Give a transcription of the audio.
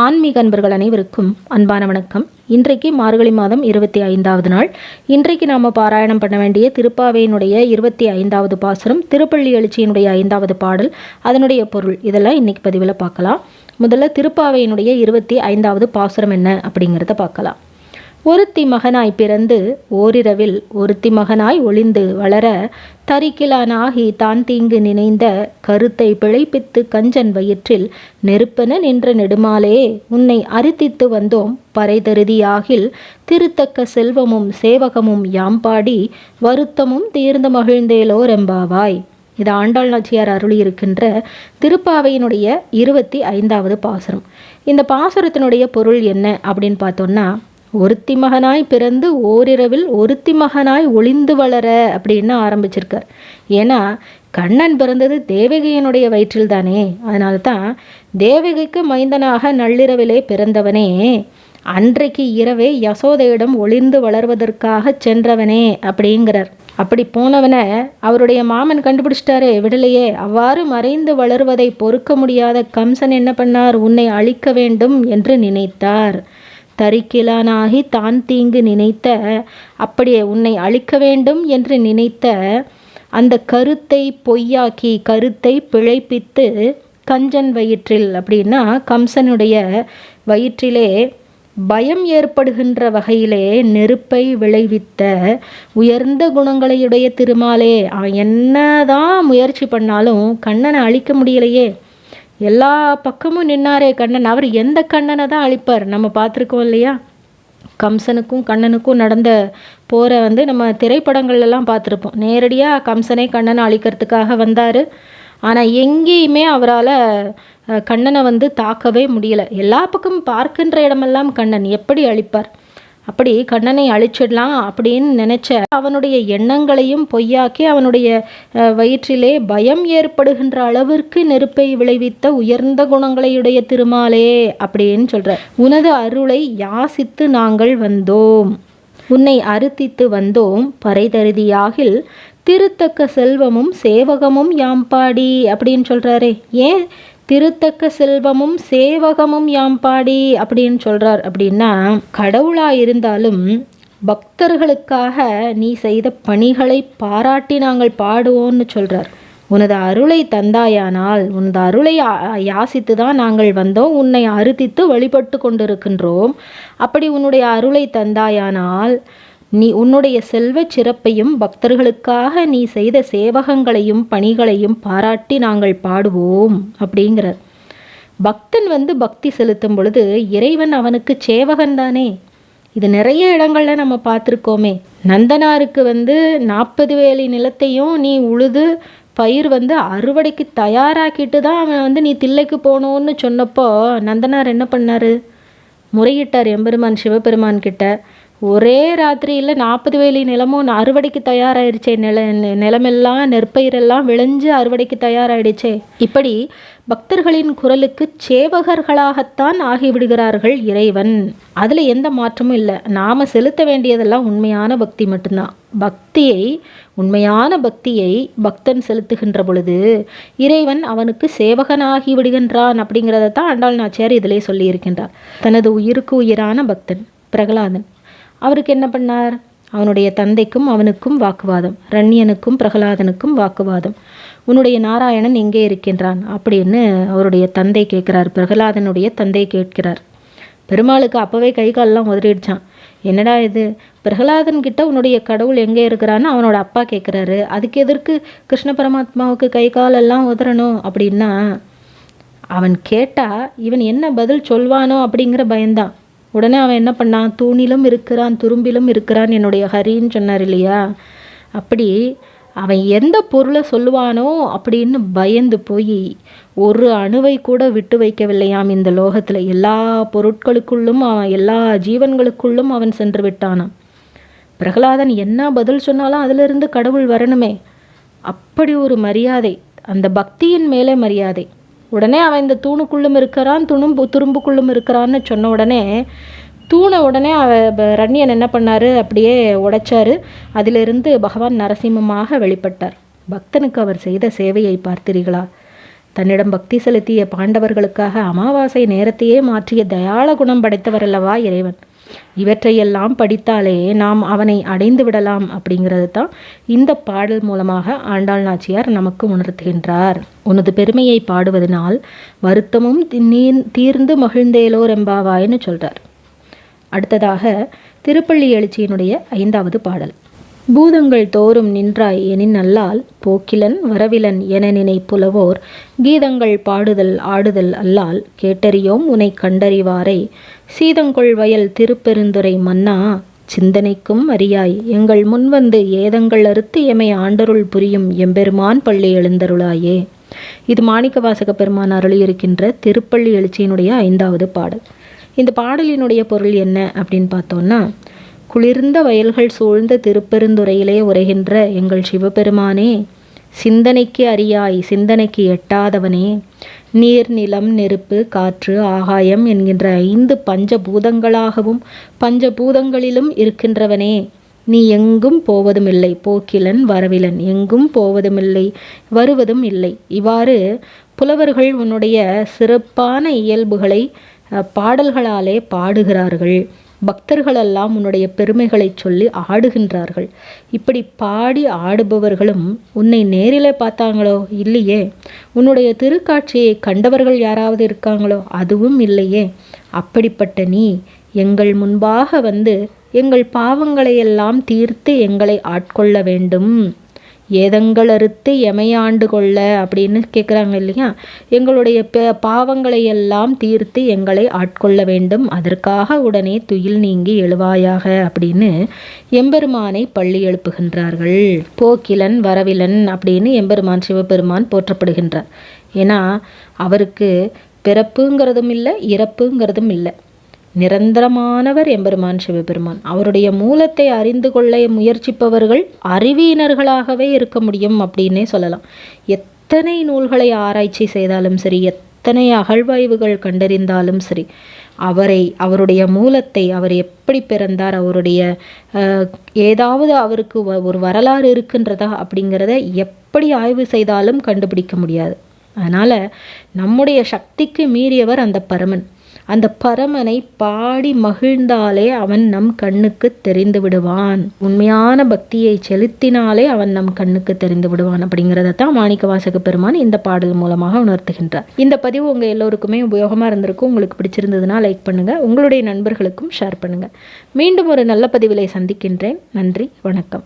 ஆன்மீக அன்பர்கள் அனைவருக்கும் அன்பான வணக்கம். இன்றைக்கு மார்கழி மாதம் இருபத்தி ஐந்தாவது நாள். இன்றைக்கு நாம் பாராயணம் பண்ண வேண்டிய திருப்பாவையினுடைய இருபத்தி ஐந்தாவது பாசுரம் திருப்பள்ளி எழுச்சியினுடைய ஐந்தாவது பாடல் அதனுடைய பொருள். இதெல்லாம் இன்றைக்கி பதிவில் பார்க்கலாம். முதல்ல திருப்பாவையினுடைய இருபத்தி ஐந்தாவது பாசுரம் என்ன அப்படிங்கிறத பார்க்கலாம். ஒருத்தி மகனாய் பிறந்து ஓரிரவில் ஒருத்தி மகனாய் ஒளிந்து வளர தரிக்கிலானாகி தான் தீங்கு நினைந்த கருத்தை பிழைப்பித்து கஞ்சன் வயிற்றில் நெருப்பென நின்ற நெடுமாலே உன்னை அரித்தித்து வந்தோம் பறைதருதியாகில் திருத்தக்க செல்வமும் சேவகமும் யாம்பாடி வருத்தமும் தீர்ந்து மகிழ்ந்தேலோ ரெம்பாவாய் இது ஆண்டாள் நாச்சியார் அருளியிருக்கின்ற திருப்பாவையினுடைய இருபத்தி ஐந்தாவது பாசுரம். இந்த பாசுரத்தினுடைய பொருள் என்ன அப்படின்னு பார்த்தோம்னா ஒருத்தி மகனாய் பிறந்து ஓரிரவில் ஒருத்தி மகனாய் ஒளிந்து வளர அப்படின்னு ஆரம்பிச்சிருக்கார். ஏன்னா கண்ணன் பிறந்தது தேவகியனுடைய வயிற்றில் தானே அதனால தான் தேவகிக்கு மைந்தனாக நள்ளிரவிலே பிறந்தவனே அன்றைக்கு இரவே யசோதையிடம் ஒளிந்து வளர்வதற்காக சென்றவனே அப்படிங்கிறார். அப்படி போனவனை அவருடைய மாமன் கண்டுபிடிச்சிட்டாரே விடலையே அவ்வாறு மறைந்து வளர்வதை பொறுக்க முடியாத கம்சன் என்ன பண்ணார்? உன்னை அழிக்க வேண்டும் என்று நினைத்தார். தரிக்கிலானாகி தான் தீங்கு நினைத்த அப்படியே உன்னை அழிக்க வேண்டும் என்று நினைத்த அந்த கருத்தை பொய்யாக்கி கருத்தை பிழைப்பித்து கஞ்சன் வயிற்றில் அப்படின்னா கம்சனுடைய வயிற்றிலே பயம் ஏற்படுகின்ற வகையிலே நெருப்பை விளைவித்த உயர்ந்த குணங்களையுடைய திருமாலே அவன் என்னதான் முயற்சி பண்ணாலும் கண்ணனை அழிக்க முடியலையே. எல்லா பக்கமும் நின்னாரே கண்ணன். அவர் எந்த கண்ணனை தான் அழிப்பார்? நம்ம பார்த்துருக்கோம் இல்லையா? கம்சனுக்கும் கண்ணனுக்கும் நடந்த போரை வந்து நம்ம திரைப்படங்கள்லாம் பார்த்துருப்போம். நேரடியாக கம்சனை கண்ணனை அழிக்கிறதுக்காக வந்தார். ஆனால் எங்கேயுமே அவரால் கண்ணனை வந்து தாக்கவே முடியல. எல்லா பக்கமும் பார்க்கின்ற இடமெல்லாம் கண்ணன் எப்படி அழிப்பார்? அப்படி கண்ணனை அழிச்சிடலாம் அப்படின்னு நினைச்ச அவனுடைய எண்ணங்களையும் பொய்யாக்கி அவனுடைய வயிற்றிலே பயம் ஏற்படுகின்ற அளவிற்கு நெருப்பை விளைவித்த உயர்ந்த குணங்களையுடைய திருமாலே அப்படின்னு சொல்ற. உனது அருளை யாசித்து நாங்கள் வந்தோம். உன்னை அறுத்தித்து வந்தோம். பறைதருதியாகில் திருத்தக்க செல்வமும் சேவகமும் யாம்பாடி அப்படின்னு சொல்றாரே. ஏன் திருத்தக்க செல்வமும் சேவகமும் யாம்பாடி அப்படின்னு சொல்கிறார் அப்படின்னா கடவுளாக இருந்தாலும் பக்தர்களுக்காக நீ செய்த பணிகளை பாராட்டி நாங்கள் பாடுவோம்னு சொல்கிறார் உனது அருளை தந்தாயானால் உனது அருளை யாசித்து தான் நாங்கள் வந்தோம். உன்னை அறுதித்து வழிபட்டு கொண்டிருக்கின்றோம். அப்படி உன்னுடைய அருளை தந்தாயானால் நீ உன்னுடைய செல்வ சிறப்பையும் பக்தர்களுக்காக நீ செய்த சேவகங்களையும் பணிகளையும் பாராட்டி நாங்கள் பாடுவோம் அப்படிங்கிறார். பக்தன் வந்து பக்தி செலுத்தும் பொழுது இறைவன் அவனுக்கு சேவகன் தானே. இது நிறைய இடங்கள்ல நம்ம பார்த்துருக்கோமே. நந்தனாருக்கு வந்து நாற்பது வேலி நிலத்தையும் நீ உழுது பயிர் வந்து அறுவடைக்கு தயாராக்கிட்டு தான் அவன் வந்து நீ தில்லைக்கு போகணுன்னு சொன்னப்போ நந்தனார் என்ன பண்ணார்? முறையிட்டார் எம்பெருமான் சிவபெருமான் கிட்ட. ஒரே ராத்திரியில் நாற்பது வேலி நிலமும் அறுவடைக்கு தயாராகிடுச்சே நில நிலமெல்லாம் நெற்பயிரெல்லாம் விளைஞ்சு அறுவடைக்கு தயாராகிடுச்சே இப்படி பக்தர்களின் குரலுக்கு சேவகர்களாகத்தான் ஆகிவிடுகிறார்கள் இறைவன். அதில் எந்த மாற்றமும் இல்லை. நாம் செலுத்த வேண்டியதெல்லாம் உண்மையான பக்தி மட்டும்தான். பக்தியை உண்மையான பக்தியை பக்தன் செலுத்துகின்ற பொழுது இறைவன் அவனுக்கு சேவகனாகி விடுகின்றான் அப்படிங்கிறத தான் அண்டாள் நாச்சியார் இதிலே சொல்லியிருக்கின்றார். தனது உயிருக்கு உயிரான பக்தன் பிரகலாதன். அவருக்கு என்ன பண்ணார்? அவனுடைய தந்தைக்கும் அவனுக்கும் வாக்குவாதம். ரண்யனுக்கும் பிரகலாதனுக்கும் வாக்குவாதம். உன்னுடைய நாராயணன் எங்கே இருக்கின்றான்? அப்படின்னு அவருடைய தந்தை கேட்கிறார். பிரகலாதனுடைய தந்தை கேட்கிறார். பெருமாளுக்கு அப்போவே கை காலெலாம் உதறிடுச்சான். என்னடா இது? பிரகலாதன் கிட்ட உன்னுடைய கடவுள் எங்கே இருக்கிறான்னு அவனோட அப்பா கேட்குறாரு. அதுக்கு எதற்கு கிருஷ்ண பரமாத்மாவுக்கு கை காலெல்லாம் உதறணும் அப்படின்னா அவன் கேட்டால் இவன் என்ன பதில் சொல்வானோ? அப்படிங்கிற பயந்தான் உடனே அவன் என்ன பண்ணான்? தூணிலும் இருக்கிறான் துரும்பிலும் இருக்கிறான் என்னுடைய ஹரின்னு சொன்னார் இல்லையா? அப்படி அவன் எந்த பொருளை சொல்லுவானோ அப்படின்னு பயந்து போய் ஒரு அணுவை கூட விட்டு வைக்கவில்லையாம் இந்த லோகத்தில். எல்லா பொருட்களுக்குள்ளும் அவன் எல்லா ஜீவன்களுக்குள்ளும் அவன் சென்று விட்டானான் பிரகலாதன் என்ன பதில் சொன்னாலும் அதிலிருந்து கடவுள் வரணுமே. அப்படி ஒரு மரியாதை அந்த பக்தியின் மேலே மரியாதை. உடனே அவன் இந்த தூணுக்குள்ளும் இருக்கிறான் துணும்பு துரும்புக்குள்ளும் இருக்கிறான்னு சொன்ன உடனே தூணை உடனே அவ ரண்ணியன் என்ன பண்ணார்? அப்படியே உடைச்சாரு. அதிலிருந்து பகவான் நரசிம்மமாக வெளிப்பட்டார். பக்தனுக்கு அவர் செய்த சேவையை பார்த்தீர்களா? தன்னிடம் பக்தி செலுத்திய பாண்டவர்களுக்காக அமாவாசை நேரத்தையே மாற்றிய தயாள குணம் படைத்தவர் அல்லவா இறைவன்? இவற்றையெல்லாம் படித்தாலே நாம் அவனை அடைந்து விடலாம் அப்படிங்கிறது தான் இந்த பாடல் மூலமாக ஆண்டாள் நாச்சியார் நமக்கு உணர்த்துகின்றார். உனது பெருமையை பாடுவதனால் வருத்தமும் நீ- தீர்ந்து மகிழ்ந்தேலோர் எம்பாவாய்னு சொல்றார். அடுத்ததாக திருப்பள்ளி எழுச்சியினுடைய ஐந்தாவது பாடல். பூதங்கள் தோறும் நின்றாய் எனின் அல்லால் போக்கிலன் வரவிலன் என நினைப்புலவோர். கீதங்கள் பாடுதல் ஆடுதல் அல்லால் கேட்டறியோம் உனை கண்டறிவாரை. சீதங்கொள் வயல் திருப்பெருந்துறை மன்னா சிந்தனைக்கும் அறியாய். எங்கள் முன்வந்து ஏதங்கள் அறுத்து எமை ஆண்டருள் புரியும் எம்பெருமான் பள்ளி எழுந்தருளாயே. இது மாணிக்க வாசக பெருமான் அருளியிருக்கின்ற திருப்பள்ளி எழுச்சியினுடைய ஐந்தாவது பாடல். இந்த பாடலினுடைய பொருள் என்ன அப்படின்னு பார்த்தோம்னா குளிர்ந்த வயல்கள் சூழ்ந்த திருப்பெருந்துறையிலே உரைகின்ற எங்கள் சிவபெருமானே சிந்தனைக்கு அறியாய் சிந்தனைக்கு எட்டாதவனே நீர் நிலம் நெருப்பு காற்று ஆகாயம் என்கின்ற ஐந்து பஞ்சபூதங்களாகவும் பஞ்சபூதங்களிலும் இருக்கின்றவனே நீ எங்கும் போவதுமில்லை போக்கிலன் வரவிலன் எங்கும் போவதுமில்லை வருவதும் இல்லை. இவ்வாறு புலவர்கள் உன்னுடைய சிறப்பான இயல்புகளை பாடல்களாலே பாடுகிறார்கள். பக்தர்களெல்லாம் உன்னுடைய பெருமைகளை சொல்லி ஆடுகின்றார்கள். இப்படி பாடி ஆடுபவர்களும் உன்னை நேரிலே பார்த்தாங்களோ இல்லையே? உன்னுடைய திருக்காட்சியை கண்டவர்கள் யாராவது இருக்காங்களோ? அதுவும் இல்லையே. அப்படிப்பட்ட நீ எங்கள் முன்பாக வந்து எங்கள் பாவங்களை எல்லாம் தீர்த்து எங்களை ஆட்கொள்ள வேண்டும். ஏதங்கள் அறுத்து எமையாண்டு கொள்ள அப்படின்னு கேட்குறாங்க இல்லையா? எங்களுடைய பாவங்களை எல்லாம் தீர்த்து எங்களை ஆட்கொள்ள வேண்டும். அதற்காக உடனே துயில் நீங்கி எழுவாயாக அப்படின்னு எம்பெருமானை பள்ளி எழுப்புகின்றார்கள். போக்கிலன் வரவிலன் அப்படின்னு எம்பெருமான் சிவபெருமான் போற்றப்படுகின்றார். ஏன்னா அவருக்கு பிறப்புங்கிறதும் இல்லை இறப்புங்கிறதும் இல்லை. நிரந்தரமானவர் எம்பெருமான் சிவபெருமான். அவருடைய மூலத்தை அறிந்து கொள்ள முயற்சிப்பவர்கள் அறிவியினர்களாகவே இருக்க முடியும் அப்படின்னே சொல்லலாம். எத்தனை நூல்களை ஆராய்ச்சி செய்தாலும் சரி எத்தனை அகழ்வாய்வுகள் கண்டறிந்தாலும் சரி அவரை அவருடைய மூலத்தை அவர் எப்படி பிறந்தார் அவருடைய ஏதாவது அவருக்கு வ- ஒரு வரலாறு இருக்கின்றதா அப்படிங்கிறத எப்படி ஆய்வு செய்தாலும் கண்டுபிடிக்க முடியாது. அதனால் நம்முடைய சக்திக்கு மீறியவர் அந்த பரமன். அந்த பரமனை பாடி மகிழ்ந்தாலே அவன் நம் கண்ணுக்கு தெரிந்து விடுவான். உண்மையான பக்தியை செலுத்தினாலே அவன் நம் கண்ணுக்கு தெரிந்து விடுவான் அப்படிங்கிறத தான் மாணிக்க வாசக பெருமான் இந்த பாடல் மூலமாக உணர்த்துகின்றார். இந்த பதிவு உங்கள் எல்லோருக்குமே உபயோகமாக இருந்திருக்கும். உங்களுக்கு பிடிச்சிருந்ததுன்னா லைக் பண்ணுங்கள் உங்களுடைய நண்பர்களுக்கும் ஷேர் பண்ணுங்கள் மீண்டும் ஒரு நல்ல பதிவிலை சந்திக்கின்றேன். நன்றி. வணக்கம்.